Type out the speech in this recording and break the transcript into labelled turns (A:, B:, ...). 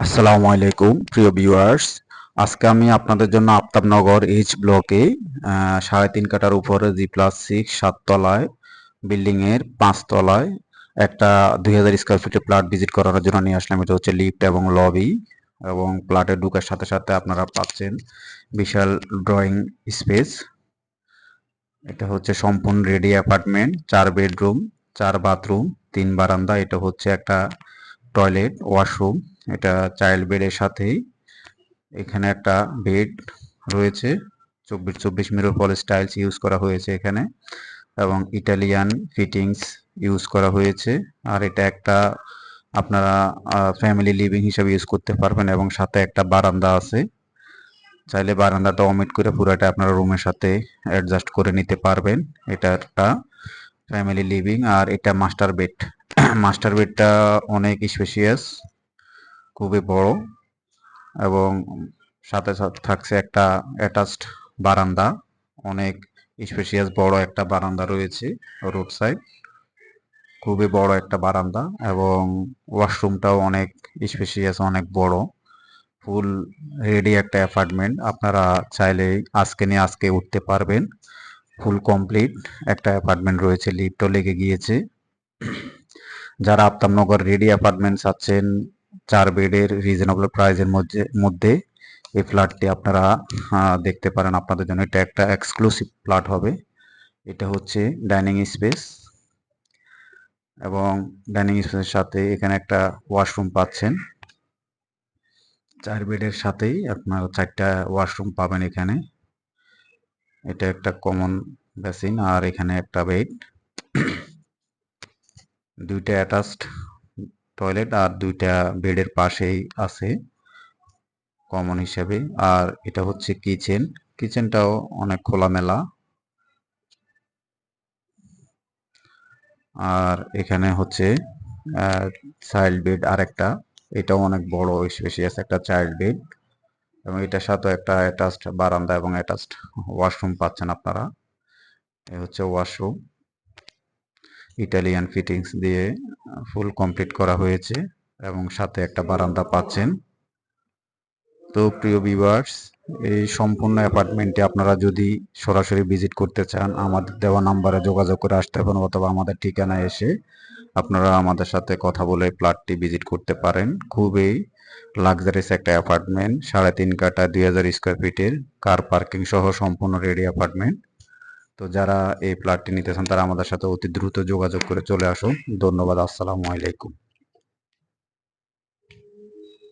A: আসসালামু আলাইকুম, প্রিয় ভিউয়ার্স আজকে আমি আপনাদের জন্য আফতাবনগর এইচ ব্লকে সাড়ে তিন কাটার উপরে জি প্লাস সিক্স সাততলায় বিল্ডিং এর পাঁচতলায় একটা দুই হাজার স্কোয়ার ফিটের প্লাট ভিজিট করানোর জন্য নিয়ে আসলাম। এটা হচ্ছে লিফট এবং লবি এবং প্লটে ঢুকার সাথে সাথে আপনারা পাচ্ছেন বিশাল ড্রয়িং স্পেস এটা হচ্ছে সম্পূর্ণ রেডি অ্যাপার্টমেন্ট চার বেডরুম চার বাথরুম তিন বারান্দা। এটা হচ্ছে একটা টয়লেট, ওয়াশরুম, এটা চাইল্ড বেডের সাথেই। এখানে একটা বেড রয়েছে, চব্বিশ চব্বিশ মিরর পলিশ টাইলস ইউজ করা হয়েছে এখানে এবং ইটালিয়ান ফিটিংস ইউজ করা হয়েছে। আর এটা একটা আপনারা ফ্যামিলি লিভিং হিসাবে ইউজ করতে পারবেন এবং সাথে একটা বারান্দা আছে। চাইলে বারান্দাটা অমিট করে পুরোটা আপনারা রুমের সাথে অ্যাডজাস্ট করে নিতে পারবেন। এটা একটা ফ্যামিলি লিভিং আর এটা মাস্টার বেড মাস্টার বেডটা অনেক স্পেশিয়াস খুবই বড় এবং সাথে সাথে থাকছে একটা অ্যাটাচড বারান্দা। অনেক স্পেশিয়াস বড় একটা বারান্দা রয়েছে রোড সাইড খুবই বড় একটা বারান্দা এবং ওয়াশরুমটাও অনেক স্পেশিয়াস অনেক বড়। ফুল রেডি একটা অ্যাপার্টমেন্ট আপনারা চাইলে আজকে নিয়ে আজকে উঠতে পারবেন। ফুল কমপ্লিট একটা অ্যাপার্টমেন্ট রয়েছে। লিফটও লেগে গিয়েছে। যারা আফতাবনগর রেডি অ্যাপার্টমেন্ট চাচ্ছেন চার বেডের রিজনেবল প্রাইজের মধ্যে মধ্যে এই ফ্ল্যাটটি আপনারা দেখতে পারেন আপনাদের জন্য। এটা একটা এক্সক্লুসিভ ফ্ল্যাট হবে। এটা হচ্ছে ডাইনিং স্পেস এবং ডাইনিং স্পেসের সাথে এখানে একটা ওয়াশরুম পাচ্ছেন। চার বেডের সাথেই আপনারা চারটা ওয়াশরুম পাবেন এখানে। এটা একটা কমন বেসিন আর এখানে একটা বেড দুইটা অ্যাটাচড টয়লেট আর দুইটা বেডের পাশেই আছে কমন হিসেবে। আর এটা হচ্ছে কিচেন কিচেনটাও অনেক খোলামেলা। আর এখানে হচ্ছে চাইল্ড বেড আর একটা এটাও অনেক বড় স্পেশিয়াস একটা চাইল্ড বেড এবং এটার সাথে একটা অ্যাটাচড বারান্দা এবং অ্যাটাচড ওয়াশরুম পাচ্ছেন আপনারা। এ হচ্ছে ওয়াশরুম ইটালিয়ান ফিটিংস দিয়ে ফুল কমপ্লিট করা হয়েছে এবং সাথে একটা বারান্দা পাচ্ছেন। তো প্রিয় ভিউয়ার্স এই সম্পূর্ণ অ্যাপার্টমেন্টে আপনারা যদি সরাসরি ভিজিট করতে চান, আমাদের দেওয়া নাম্বারে যোগাযোগ করে আসতে পারেন অথবা আমাদের ঠিকানায় এসে আপনারা আমাদের সাথে কথা বলে প্লাটটি ভিজিট করতে পারেন। খুবই লাক্সারিস একটা অ্যাপার্টমেন্ট সাড়ে তিন কাটা দুই হাজার স্কোয়ার ফিটের কার পার্কিং সহ সম্পূর্ণ রেডি অ্যাপার্টমেন্ট তো যারা এই প্লটটি নিতে চান, তারা আমাদের সাথে অতি দ্রুত যোগাযোগ করে চলে আসুন। ধন্যবাদ, আসসালামু আলাইকুম।